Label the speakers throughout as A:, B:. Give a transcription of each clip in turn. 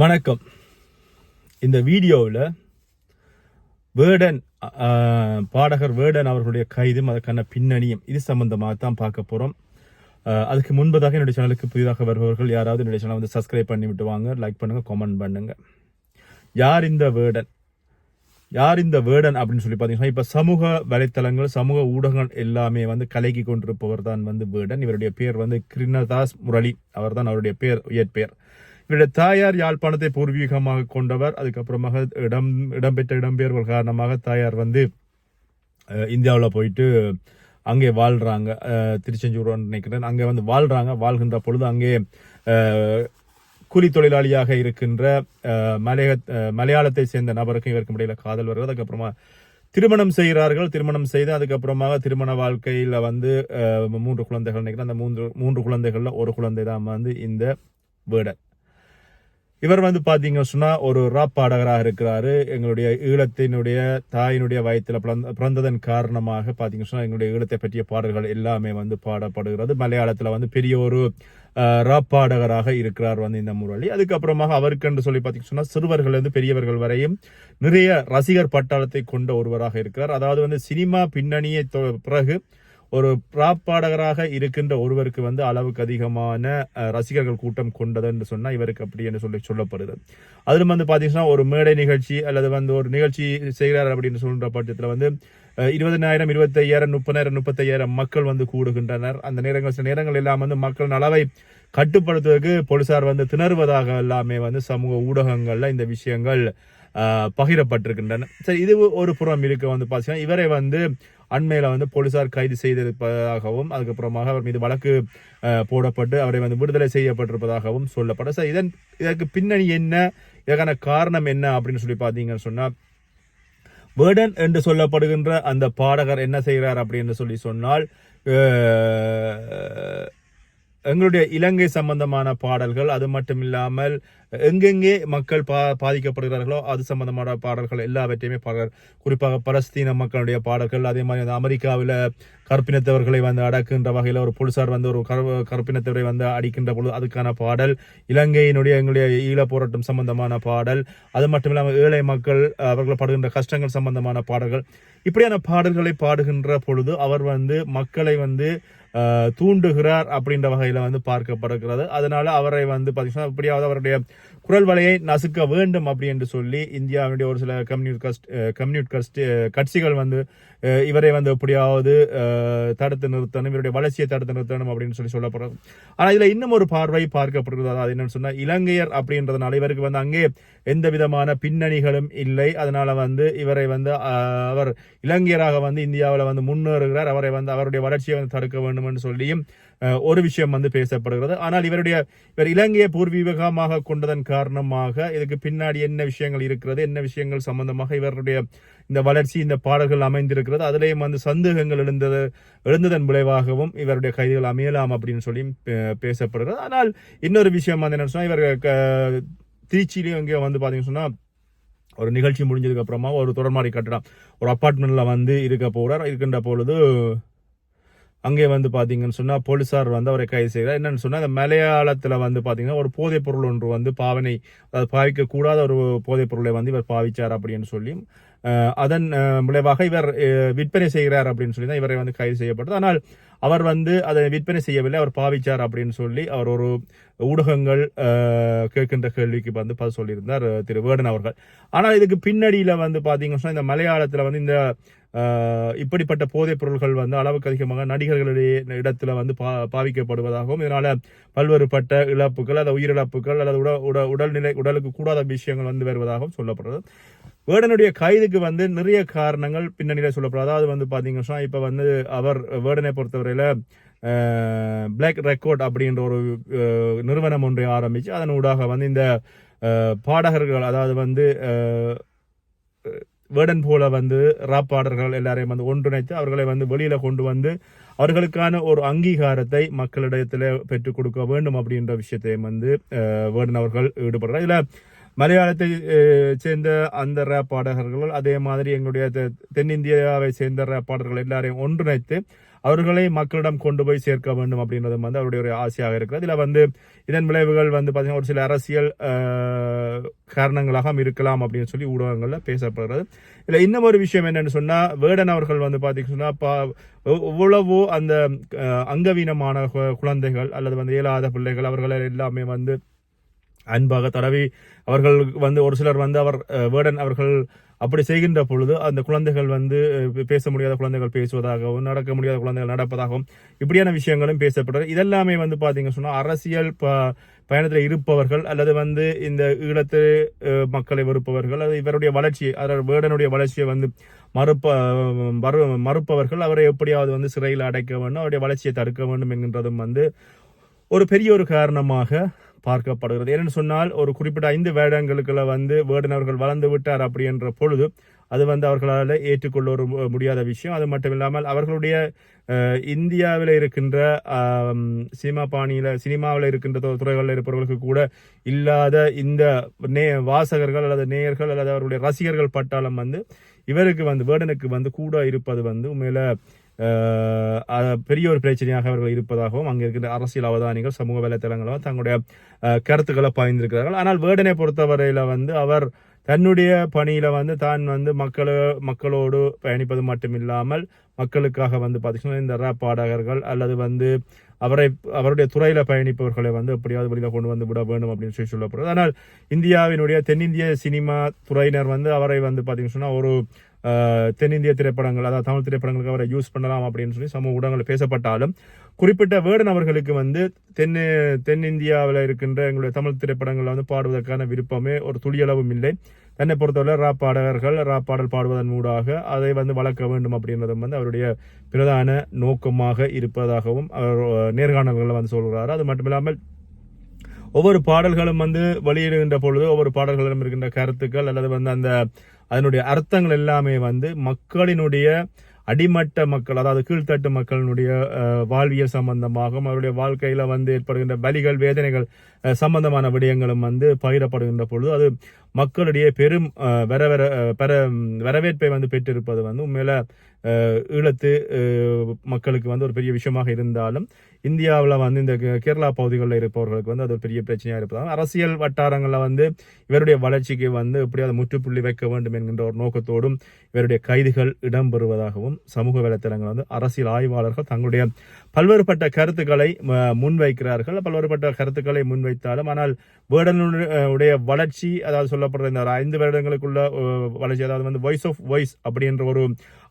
A: வணக்கம். இந்த வீடியோவில் வேர்டன் பாடகர் வேர்டன் அவர்களுடைய கைதும் அதற்கான பின்னணியும் இது சம்பந்தமாக தான் பார்க்க போகிறோம் அதுக்கு முன்பதாக என்னுடைய சேனலுக்கு புதிதாக வருபவர்கள் யாராவது என்னுடைய சேனலை வந்து சப்ஸ்கிரைப் பண்ணி விட்டு வாங்க லைக் பண்ணுங்கள் கமெண்ட் பண்ணுங்கள் யார் இந்த வேர்டன் யார் இந்த வேர்டன் அப்படின்னு சொல்லி பார்த்தீங்கன்னா இப்போ சமூக வலைத்தளங்கள் சமூக ஊடகங்கள் எல்லாமே வந்து கலக்கி கொண்டிருப்பவர் தான் வந்து வேர்டன் இவருடைய பேர் வந்து கிருஷ்ணதாஸ் முரளி. அவர் தான் அவருடைய பேர் இயற்பெயர் இவருடைய தாயார் யாழ்ப்பாணத்தை பூர்வீகமாக கொண்டவர். அதுக்கப்புறமாக இடம் இடம்பெற்ற இடம்பெயர்வுகள் காரணமாக தாயார் வந்து இந்தியாவில் போயிட்டு அங்கே வாழ்கிறாங்க திருச்செஞ்சூர் நினைக்கிறேன். அங்கே வந்து வாழ்கிறாங்க வாழ்கின்ற பொழுது அங்கே கூலி தொழிலாளியாக இருக்கின்ற மலைய மலையாளத்தை சேர்ந்த நபருக்கும் இவருக்கும் இடையில காதல் வருகிறது. அதுக்கப்புறமா திருமணம் செய்கிறார்கள். திருமணம் செய்து அதுக்கப்புறமாக திருமண வாழ்க்கையில் வந்து மூன்று குழந்தைகள் நினைக்கிறேன். அந்த மூன்று மூன்று குழந்தைகளில் ஒரு குழந்தை தான் வந்து இந்த வேடர் இவர் வந்து பாத்தீங்க சொன்னா ஒரு ராப் பாடகராக இருக்கிறாரு. எங்களுடைய ஈழத்தினுடைய தாயினுடைய வயத்தில் பிறந்த- பிறந்ததன் காரணமாக பாத்தீங்க சொன்னா எங்களுடைய ஈழத்தை பற்றிய பாடல்கள் எல்லாமே வந்து பாடப்படுகிறது. மலையாளத்துல வந்து பெரிய ஒரு ராப் பாடகராக இருக்கிறார் வந்து இந்த முரளி. அதுக்கப்புறமாக அவருக்கென்று சொல்லி பாத்தீங்க சொன்னா சிறுவர்கள் இருந்து பெரியவர்கள் வரையும் நிறைய ரசிகர் பட்டாளத்தை கொண்ட ஒருவராக இருக்கிறார். அதாவது வந்து சினிமா பின்னணியை தொ- பிறகு ஒரு பிராப்பாடகராக இருக்கின்ற ஒருவருக்கு வந்து அளவுக்கு அதிகமான ரசிகர்கள் கூட்டம் கொண்டது என்று சொன்னால் இவருக்கு அப்படி என்று சொல்லி சொல்லப்படுது. அதிலும் வந்து பார்த்தீங்கன்னா ஒரு மேடை நிகழ்ச்சி அல்லது வந்து ஒரு நிகழ்ச்சி செய்கிறார் அப்படின்னு சொல்கிற பட்சத்தில் வந்து இருபதனாயிரம் இருபத்தையாயிரம் முப்பதாயிரம் முப்பத்தையாயிரம் மக்கள் வந்து கூடுகின்றனர். அந்த நேரங்கள் சில நேரங்கள் எல்லாம் வந்து மக்களின் அளவை கட்டுப்படுத்துவதற்கு போலீசார் வந்து திணறுவதாக எல்லாமே வந்து சமூக ஊடகங்களில் இந்த விஷயங்கள் பகிரப்பட்டிருக்கின்றன. சரி இது ஒரு புறம் இருக்க வந்து பார்த்தீங்கன்னா இவரை வந்து அண்மையில் வந்து போலீசார் கைது செய்திருப்பதாகவும் அதுக்கப்புறமாக அவர் மீது வழக்கு போடப்பட்டு அவரை வந்து விடுதலை செய்யப்பட்டிருப்பதாகவும் சொல்லப்படும். சார் இதன் இதற்கு பின்னணி என்ன? இதற்கான காரணம் என்ன அப்படின்னு சொல்லி பார்த்தீங்கன்னு சொன்னால் வேர்டன் என்று சொல்லப்படுகின்ற அந்த பாடகர் என்ன செய்கிறார் அப்படின்னு சொல்லி சொன்னால் எங்களுடைய இலங்கை சம்பந்தமான பாடல்கள் அது மட்டும் இல்லாமல் எங்கெங்கே மக்கள் பா பாதிக்கப்படுகிறார்களோ அது சம்பந்தமான பாடல்கள் எல்லாவற்றையுமே பாடுறார் குறிப்பாக பலஸ்தீன மக்களுடைய பாடல்கள் அதே மாதிரி அந்த அமெரிக்காவில் கற்பினத்தவர்களை வந்து அடக்குகின்ற வகையில் ஒரு போலீசார் வந்து ஒரு கரு- கற்பினத்தவரை வந்து அடிக்கின்ற பொழுது அதுக்கான பாடல் இலங்கையினுடைய எங்களுடைய ஈழ போராட்டம் சம்பந்தமான பாடல் அது மட்டும் இல்லாமல் ஏழை மக்கள் அவர்கள் படுகின்ற கஷ்டங்கள் சம்பந்தமான பாடல்கள் இப்படியான பாடல்களை பாடுகின்ற பொழுது அவர் வந்து மக்களை வந்து தூண்டுகிறார் அப்படின்ற வகையில் வந்து பார்க்கப்படுகிறது. அதனால அவரை வந்து பார்த்தீங்கன்னா எப்படியாவது அவருடைய குரல் வலையை நசுக்க வேண்டும் அப்படி என்று சொல்லி இந்தியாவுடைய ஒரு சில கம்யூனிட் கஸ்ட் கம்யூனிட் கஸ்ட் கட்சிகள் வந்து இவரை வந்து எப்படியாவது தடுத்து நிறுத்தணும் இவருடைய வளர்ச்சியை தடுத்து நிறுத்தணும் அப்படின்னு சொல்லி சொல்லப்படுறது. ஆனால் இதில் இன்னும் ஒரு பார்வை பார்க்கப்படுகிறது. அதாவது என்னன்னு சொன்னால் இலங்கையர் அப்படின்றதுனால இவருக்கு வந்து அங்கே எந்த விதமான பின்னணிகளும் இல்லை. அதனால வந்து இவரை வந்து அவர் இலங்கையராக வந்து இந்தியாவில் வந்து முன்னேறுகிறார். அவரை வந்து அவருடைய வளர்ச்சியை வந்து தடுக்க வேண்டும். என்று சொல்லியும் ஒரு விஷயம் வந்து பேசப்படுகிறது. ஆனால் இவருடைய இவர் இலங்கையை பூர்வீகமாக கொண்டதன் காரணமாக இதுக்கு பின்னாடி என்ன விஷயங்கள் இருக்கிறது என்ன விஷயங்கள் சம்பந்தமாக இவருடைய இந்த வளர்ச்சி இந்த பாடல்கள் அமைந்திருக்கிறது அதிலேயும் வந்து சந்தேகங்கள் எழுந்தது எழுந்ததன் விளைவாகவும் இவருடைய கைதுகள் அமையலாம் அப்படின்னு சொல்லி பே- பேசப்படுகிறது. ஆனால் இன்னொரு விஷயம் வந்து என்ன சொன்னால் இவர் க- திருச்சியிலையும் இங்கே வந்து பார்த்தீங்கன்னு சொன்னால் ஒரு நிகழ்ச்சி முடிஞ்சதுக்கு அப்புறமா ஒரு தொடர்மாடி கட்டடம் ஒரு அப்பார்ட்மெண்ட்டில் வந்து இருக்க போகிறார் இருக்கின்ற பொழுது அங்கே வந்து பார்த்தீங்கன்னு சொன்னால் போலீசார் வந்து அவரை கைது செய்கிறார். என்னென்னு சொன்னால் இந்த மலையாளத்தில் வந்து பார்த்தீங்கன்னா ஒரு போதைப் பொருள் ஒன்று வந்து பாவனை அதாவது பாவிக்கக்கூடாத ஒரு போதைப் பொருளை வந்து இவர் பாவிச்சார் அப்படின்னு சொல்லி அதன் விளைவாக இவர் விற்பனை செய்கிறார் அப்படின்னு சொல்லி தான் இவரை வந்து கைது செய்யப்பட்டது. ஆனால் அவர் வந்து அதை விற்பனை செய்யவில்லை அவர் பாவிச்சார் அப்படின்னு சொல்லி அவர் ஒரு ஊடகங்கள் கேட்கின்ற கேள்விக்கு வந்து பதில் சொல்லியிருந்தார் திரு வேடன் அவர்கள். ஆனால் இதுக்கு பின்னடியில் வந்து பார்த்தீங்கன்னு சொன்னால் இந்த மலையாளத்தில் வந்து இந்த இப்படிப்பட்ட போதைப் பொருள்கள் வந்து அளவுக்கு அதிகமாக நடிகர்களுடைய இடத்துல வந்து பா பாவிக்கப்படுவதாகவும் இதனால் பல்வேறுபட்ட இழப்புகள் அல்லது உயிரிழப்புகள் அல்லது உட உட உடல்நிலை உடலுக்கு கூடாத விஷயங்கள் வந்து வருவதாகவும் சொல்லப்படுறது வேடனுடைய கைதுக்கு வந்து நிறைய காரணங்கள் பின்னணியில் சொல்லப்படுறது அதாவது வந்து பார்த்தீங்கன்னா இப்போ வந்து அவர் வேடனை பொறுத்தவரையில் பிளாக் ரெக்கார்ட் அப்படின்ற ஒரு நிறுவனம் ஒன்றை ஆரம்பித்து அதன் ஊடாக வந்து இந்த பாடகர்கள் அதாவது வந்து வேடன் போல வந்து ராப்பாடர்கள் எல்லாரையும் வந்து ஒன்றிணைத்து அவர்களை வந்து வெளியில கொண்டு வந்து அவர்களுக்கான ஒரு அங்கீகாரத்தை மக்களிடத்தில் பெற்றுக் கொடுக்க வேண்டும் அப்படின்ற விஷயத்தையும் வந்து வேடன் அவர்கள் ஈடுபடுறார். இதில் மலையாளத்தை சேர்ந்த அந்த ரேப் பாடகர்கள் அதே மாதிரி எங்களுடைய தென்னிந்தியாவை சேர்ந்த ரேப் பாடகர்கள் எல்லாரையும் ஒன்றிணைத்து அவர்களை மக்களிடம் கொண்டு போய் சேர்க்க வேண்டும் அப்படின்றதும் வந்து அவருடைய ஒரு ஆசையாக இருக்கிறது. இதில் வந்து இதன் விளைவுகள் வந்து பார்த்தீங்கன்னா ஒரு சில அரசியல் காரணங்களாக இருக்கலாம் அப்படின்னு சொல்லி ஊடகங்களில் பேசப்படுறது இதில் இன்னும் ஒரு விஷயம் என்னென்னு சொன்னால் வேடன் அவர்கள் வந்து பார்த்தீங்கன்னா பா எவ்வளவோ அந்த அங்கவீனமான கு- குழந்தைகள் அல்லது வந்து இயலாத பிள்ளைகள் அவர்கள் எல்லாமே வந்து அன்பாக தடவி அவர்கள் வந்து ஒரு சிலர் வந்து அவர் வேடன் அவர்கள் அப்படி செய்கின்ற பொழுது அந்த குழந்தைகள் வந்து பேச முடியாத குழந்தைகள் பேசுவதாகவும் நடக்க முடியாத குழந்தைகள் நடப்பதாகவும் இப்படியான விஷயங்களும் பேசப்படுறது இதெல்லாமே வந்து பார்த்தீங்க சொன்னால் அரசியல் ப பயணத்தில் இருப்பவர்கள் அல்லது வந்து இந்த ஈழத்து மக்களை வெறுப்பவர்கள் அல்லது இவருடைய வளர்ச்சியை அதாவது வேடனுடைய வளர்ச்சியை வந்து மறுப்ப மறு மறுப்பவர்கள் அவரை எப்படியாவது வந்து சிறையில் அடைக்க வேண்டும் அவருடைய வளர்ச்சியை தடுக்க வேண்டும் என்கின்றதும் வந்து ஒரு பெரிய ஒரு காரணமாக பார்க்கப்படுகிறது. ஏன்னு சொன்னால் ஒரு குறிப்பிட்ட ஐந்து வேடங்களுக்குள்ள வந்து வேடன் அவர்கள் வளர்ந்து விட்டார் அப்படி என்ற பொழுது அது வந்து அவர்களால் ஏற்றுக்கொள்ள ஒரு மு- முடியாத விஷயம். அது மட்டும் இல்லாமல் அவர்களுடைய இந்தியாவில் இருக்கின்ற சினிமா பாணியில் சினிமாவில் இருக்கின்ற துறைகளில் இருப்பவர்களுக்கு கூட இல்லாத இந்த நே வாசகர்கள் அல்லது நேயர்கள் அல்லது அவருடைய ரசிகர்கள் பட்டாளம் வந்து இவருக்கு வந்து வேடனுக்கு வந்து கூட இருப்பது வந்து உண்மையில பெரிய ஒரு பிரச்சனையாக அவர்கள் இருப்பதாகவும் அங்கே இருக்கின்ற அரசியல் அவதானிகள் சமூக வலைத்தளங்களும் தங்களுடைய கருத்துக்களை பாய்ந்திருக்கிறார்கள். ஆனால் வேர்டனை பொறுத்தவரையில் வந்து அவர் தன்னுடைய பணியில் வந்து தான் வந்து மக்களோ மக்களோடு பயணிப்பது மட்டும் இல்லாமல் மக்களுக்காக வந்து பார்த்தீங்கன்னா இந்த ரேப் பாடகர்கள் அல்லது வந்து அவரை அவருடைய துறையில் பயணிப்பவர்களை வந்து எப்படியாவது வெளியில் கொண்டு வந்து விட வேண்டும் அப்படின்னு சொல்லி சொல்லப்படுறது ஆனால் இந்தியாவினுடைய தென்னிந்திய சினிமா துறையினர் வந்து அவரை வந்து பார்த்தீங்கன்னு சொன்னால் ஒரு தென்னிந்திய திரைப்படங்கள் அதாவது தமிழ் திரைப்படங்களுக்கு அவரை யூஸ் பண்ணலாம் அப்படின்னு சொல்லி சமூக ஊடகங்கள் பேசப்பட்டாலும் குறிப்பிட்ட வேர்டன் அவர்களுக்கு வந்து தென் தென்னிந்தியாவில் இருக்கின்ற எங்களுடைய தமிழ் திரைப்படங்களில் வந்து பாடுவதற்கான விருப்பமே ஒரு துளியளவும் இல்லை. என்னை பொறுத்தவரை ராப் பாடகர்கள் ராப் பாடல் பாடுவதன் மூடாக அதை வந்து வளர்க்க வேண்டும் அப்படின்றதும் வந்து அவருடைய பிரதான நோக்கமாக இருப்பதாகவும் அவர் நேர்காணல்களை நேர்காணல்களில் வந்து சொல்கிறார். அது மட்டுமில்லாமல் ஒவ்வொரு பாடல்களும் வந்து வெளியிடுகின்ற பொழுது ஒவ்வொரு பாடல்களிடம் இருக்கின்ற கருத்துக்கள் அல்லது வந்து அந்த அதனுடைய அர்த்தங்கள் எல்லாமே வந்து மக்களினுடைய அடிமட்ட மக்கள் அதாவது கீழ்த்தட்டு மக்களினுடைய வாழ்வியல் சம்பந்தமாகவும் அவருடைய வாழ்க்கையில் வந்து ஏற்படுகின்ற வலிகள் வேதனைகள் சம்பந்தமான விடயங்களும் வந்து பகிரப்படுகின்ற பொழுது அது மக்களிடையே பெரும் வர வர பெற வரவேற்பை வந்து பெற்றிருப்பது வந்து உண்மையில ஈழத்து மக்களுக்கு வந்து ஒரு பெரிய விஷயமாக இருந்தாலும் இந்தியாவில் வந்து இந்த கே- கேரளா பகுதிகளில் இருப்பவர்களுக்கு வந்து அது ஒரு பெரிய பிரச்சனையாக இருப்பதால் அரசியல் வட்டாரங்களில் வந்து இவருடைய வளர்ச்சிக்கு வந்து எப்படியாவது முற்றுப்புள்ளி வைக்க வேண்டும் என்கின்ற ஒரு நோக்கத்தோடும் இவருடைய கைதுகள் இடம்பெறுவதாகவும் சமூக வலைத்தளங்கள் வந்து அரசியல் ஆய்வாளர்கள் தங்களுடைய பல்வேறுபட்ட கருத்துக்களை முன்வைக்கிறார்கள். பல்வேறுபட்ட கருத்துக்களை முன்வைத்தாலும் ஆனால் வேடனுடைய வளர்ச்சி அதாவது சொல்லப்படுற இந்த ஐந்து வருடங்களுக்குள்ள வளர்ச்சி அதாவது வந்து வாய்ஸ் ஆஃப் வாய்ஸ் அப்படின்ற ஒரு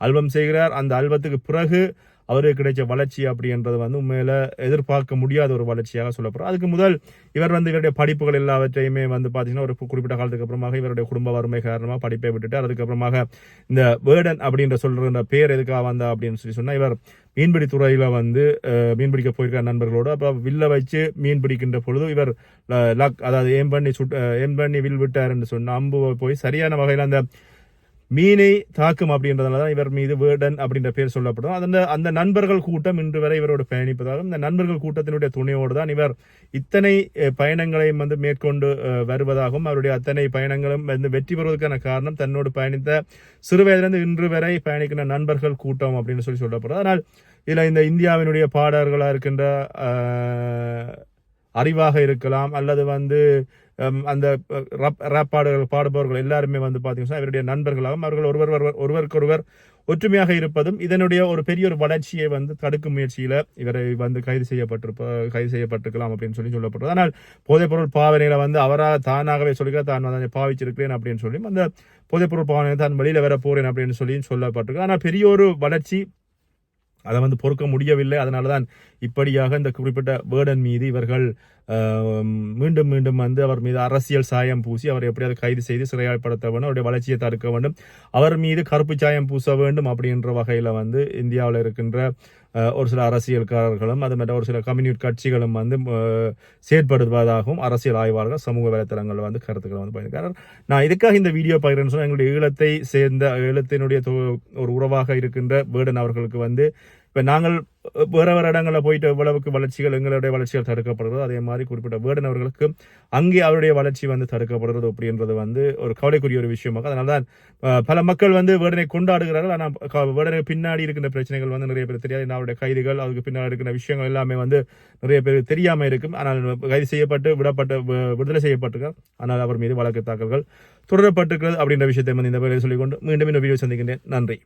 A: ஆல்பம் செய்கிறார். அந்த ஆல்பத்துக்கு பிறகு அவருக்கு கிடைச்ச வளர்ச்சி அப்படின்றது வந்து உண்மையில் எதிர்பார்க்க முடியாத ஒரு வளர்ச்சியாக சொல்லப்படும் அதுக்கு முதல் இவர் வந்து இவருடைய படிப்புகள் எல்லாவற்றையுமே வந்து பார்த்தீங்கன்னா ஒரு குறிப்பிட்ட காலத்துக்கு அப்புறமாக இவருடைய குடும்ப வறுமை காரணமாக படிப்பை விட்டுட்டார் அதுக்கப்புறமாக இந்த வேர்டன் அப்படின்ற சொல்கிற பேர் எதுக்காக வந்தா அப்படின்னு சொல்லி சொன்னால் இவர் மீன்பிடி துறையில் வந்து மீன்பிடிக்க போயிருக்கிற நண்பர்களோடு. அப்போ வில்ல வச்சு மீன் பிடிக்கின்ற பொழுது இவர் லக் அதாவது ஏம் பண்ணி சுட் ஏம் பண்ணி வில் விட்டாருன்னு சொன்ன அம்பு போய் சரியான வகையில் அந்த மீனை தாக்கும் அப்படின்றதுனால தான் இவர் மீது வேர்டன் அப்படின்ற பேர் சொல்லப்படும். அந்த அந்த நண்பர்கள் கூட்டம் இன்று வரை இவரோடு பயணிப்பதாலும் இந்த நண்பர்கள் கூட்டத்தினுடைய துணையோடு தான் இவர் இத்தனை பயணங்களையும் வந்து மேற்கொண்டு வருவதாகவும் அவருடைய அத்தனை பயணங்களும் வந்து வெற்றி பெறுவதற்கான காரணம் தன்னோடு பயணித்த சிறுவயதிலிருந்து இன்று வரை பயணிக்கின்ற நண்பர்கள் கூட்டம் அப்படின்னு சொல்லி சொல்லப்படுது ஆனால் இதில் இந்த இந்தியாவினுடைய பாடல்களாக இருக்கின்ற அறிவாக இருக்கலாம் அல்லது வந்து அந்த ரப் ரேப் பாடல்கள் பாடுபவர்கள் எல்லாருமே வந்து பார்த்தீங்கன்னா இவருடைய நண்பர்களாகவும் அவர்கள் ஒருவர் ஒருவர் ஒருவருக்கொருவர் ஒற்றுமையாக இருப்பதும் இதனுடைய ஒரு பெரிய ஒரு வளர்ச்சியை வந்து தடுக்கும் முயற்சியில் இவரை வந்து கைது செய்யப்பட்டிருப்ப கைது செய்யப்பட்டிருக்கலாம் அப்படின்னு சொல்லி சொல்லப்படுறது ஆனால் போதைப்பொருள் பாவனைகளை வந்து அவராக தானாகவே சொல்லிக்க தான் வந்து பாவிச்சிருக்கிறேன் அப்படின்னு சொல்லி அந்த போதைப்பொருள் பாவனை தான் வெளியில் வர போறேன் அப்படின்னு சொல்லி சொல்லப்பட்டிருக்கு. ஆனால் பெரிய ஒரு வளர்ச்சி அதை வந்து பொறுக்க முடியவில்லை. அதனால தான் இப்படியாக இந்த குறிப்பிட்ட வேர்டன் மீது இவர்கள் மீண்டும் மீண்டும் வந்து அவர் மீது அரசியல் சாயம் பூசி அவரை எப்படியாவது கைது செய்து சிறையாழ்படுத்த வேண்டும் அவருடைய வளர்ச்சியை தடுக்க வேண்டும் அவர் மீது கருப்பு சாயம் பூச வேண்டும் அப்படின்ற வகையில் வந்து இந்தியாவில் இருக்கின்ற ஒரு சில அரசியல்காரர்களும் அது மாதிரி ஒரு சில கம்யூனிட் கட்சிகளும் வந்து செயற்படுவதாகவும் அரசியல் ஆய்வாளர்கள் சமூக வலைத்தளங்கள் வந்து கருத்துக்களை வந்து பயணிக்கிறார் நான் இதுக்காக இந்த வீடியோ பகிர்றேன்னு சொன்னால் எங்களுடைய ஈழத்தை சேர்ந்த ஈழத்தினுடைய ஒரு உறவாக இருக்கின்ற வேர்டன் அவர்களுக்கு வந்து இப்போ நாங்கள் வேற வேறு இடங்களில் போயிட்டு எவ்வளவுக்கு வளர்ச்சிகள் எங்களுடைய வளர்ச்சிகள் தடுக்கப்படுறதோ அதே மாதிரி குறிப்பிட்ட வேர்டன் அவர்களுக்கு அங்கே அவருடைய வளர்ச்சி வந்து தடுக்கப்படுறது அப்படின்றது வந்து ஒரு கவலைக்குரிய ஒரு விஷயமாக. அதனால தான் பல மக்கள் வந்து வேடனை கொண்டாடுகிறார்கள். ஆனால் வேடனை பின்னாடி இருக்கின்ற பிரச்சனைகள் வந்து நிறைய பேர் தெரியாது. அவருடைய கைதுகள் அதுக்கு பின்னாடி இருக்கிற விஷயங்கள் எல்லாமே வந்து நிறைய பேர் தெரியாமல் இருக்கும். ஆனால் கைது செய்யப்பட்டு விடப்பட்டு விடுதலை செய்யப்பட்டிருக்கார் ஆனால் அவர் மீது வழக்கு தாக்கல்கள் தொடரப்பட்டிருக்கிறது அப்படின்ற விஷயத்தை வந்து இந்த வேலையை சொல்லிக்கொண்டு மீண்டும் இந்த வீடியோ சந்திக்கின்றேன். நன்றி.